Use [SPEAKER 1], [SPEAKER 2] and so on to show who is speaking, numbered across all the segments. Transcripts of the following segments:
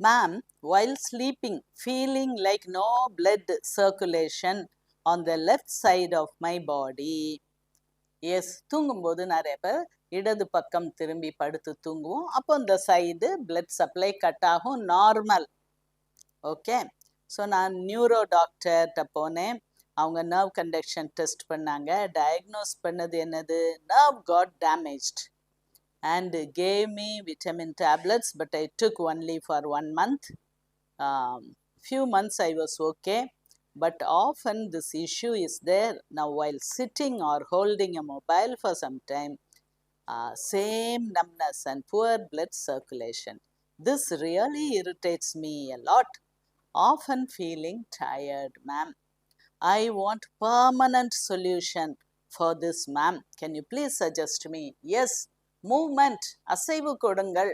[SPEAKER 1] Ma'am, while sleeping, feeling like no blood circulation on the left side of my body. Yes தூங்கும்போது நிறைய பேர் இடது பக்கம் திரும்பி படுத்து தூங்குவோம். அப்போ இந்த சைடு பிளட் சப்ளை கட் ஆகும் நார்மல் ஓகே ஸோ நான் நியூரோ டாக்டர்கிட்ட போனேன். அவங்க நர்வ் கண்டக்ஷன் டெஸ்ட் பண்ணாங்க. டயக்னோஸ் பண்ணது என்னது? Nerve got damaged and gave me vitamin tablets but i took only for one month. Um, few months i was okay but often this issue is there. Now while sitting or holding a mobile for some time uh, same numbness and poor blood circulation. This really irritates me a lot. Often feeling tired ma'am. I want permanent solution for this ma'am. Can you please suggest me? Yes movement அசைவு கொடுங்கள்.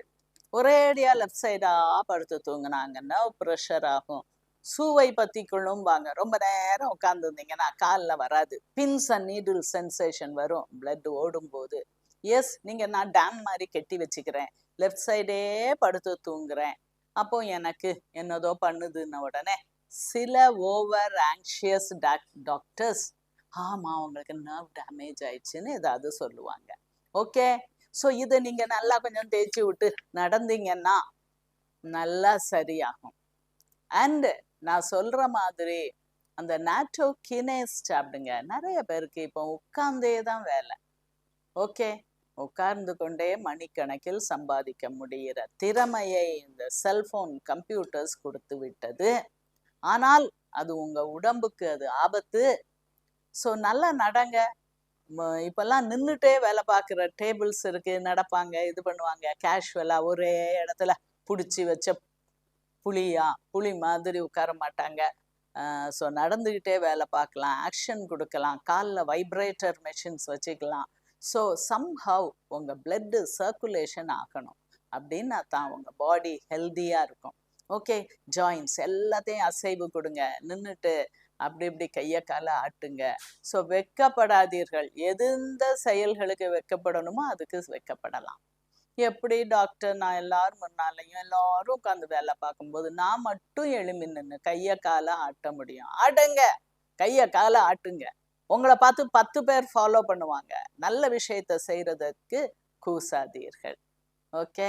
[SPEAKER 1] ஒரேடியாக left சைடா படுத்து தூங்கினாங்கன்னா pressure ஆகும். சூவை பத்தி கொள்ளும்பாங்க ரொம்ப நேரம் உட்காந்துருந்தீங்கன்னா காலில் வராது. பின்ஸ் அண்ட் நீடில் சென்சேஷன் வரும். பிளட் ஓடும்போது. எஸ் நீங்க நான் டேம் மாதிரி கெட்டி வச்சுக்கிறேன். லெஃப்ட் சைடே படுத்து தூங்குறேன். அப்போ எனக்கு என்னதோ பண்ணுதுன்ன உடனே சில ஓவர் ஆங்ஷியஸ் டாக்டர்ஸ் ஆமா உங்களுக்கு நர்வ் டேமேஜ் ஆயிடுச்சுன்னு ஏதாவது சொல்லுவாங்க. ஓகே ஸோ இதை நீங்க நல்லா கொஞ்சம் தேய்ச்சி விட்டு நடந்தீங்கன்னா நல்லா சரியாகும். அண்ட் நான் சொல்ற மாதிரி அந்த நாட்டோ கினேஸ் சாப்பிடுங்க. நிறைய பேருக்கு இப்போ உட்கார்ந்தே தான் வேலை. ஓகே? உட்கார்ந்து கொண்டே மணிக்கணக்கில் சம்பாதிக்க முடிகிற திறமையை இந்த செல்போன் கம்ப்யூட்டர்ஸ் கொடுத்து விட்டது. ஆனால் அது உங்க உடம்புக்கு அது ஆபத்து. ஸோ நல்லா நடங்க. இப்பெல்லாம் நின்றுட்டே வேலை பார்க்குற டேபிள்ஸ் இருக்கு நடப்பாங்க இது பண்ணுவாங்க. கேஷுவலாக ஒரே இடத்துல பிடிச்சி வச்ச புலியா புலி மாதிரி உட்கார மாட்டாங்க. ஸோ நடந்துக்கிட்டே வேலை பார்க்கலாம் ஆக்ஷன் கொடுக்கலாம் காலில் வைப்ரேட்டர் மெஷின்ஸ் வச்சுக்கலாம். ஸோ சம்ஹவ் உங்கள் பிளட்டு சர்க்குலேஷன் ஆகணும். அப்படின்னா தான் உங்கள் பாடி ஹெல்த்தியாக இருக்கும். ஓகே ஜாயின்ஸ் எல்லாத்தையும் அசைவு கொடுங்க. நின்றுட்டு அப்படி இப்படி கையை காலை ஆட்டுங்க. ஸோ வெக்கப்படாதீர்கள். எந்த செயல்களுக்கு வெக்கப்படணுமோ அதுக்கு வெக்கப்படலாம். எப்படி டாக்டர் நான் எல்லாரும் முன்னாலையும் எல்லாரும் உட்காந்து வேலை பார்க்கும்போது நான் மட்டும் எழுமி நின்று கையை காலை ஆட்ட முடியும். ஆட்டுங்க கையை காலை ஆட்டுங்க. உங்களை பார்த்து பத்து பேர் ஃபாலோ பண்ணுவாங்க. நல்ல விஷயத்த செய்யறதுக்கு கூசாதீர்கள். ஓகே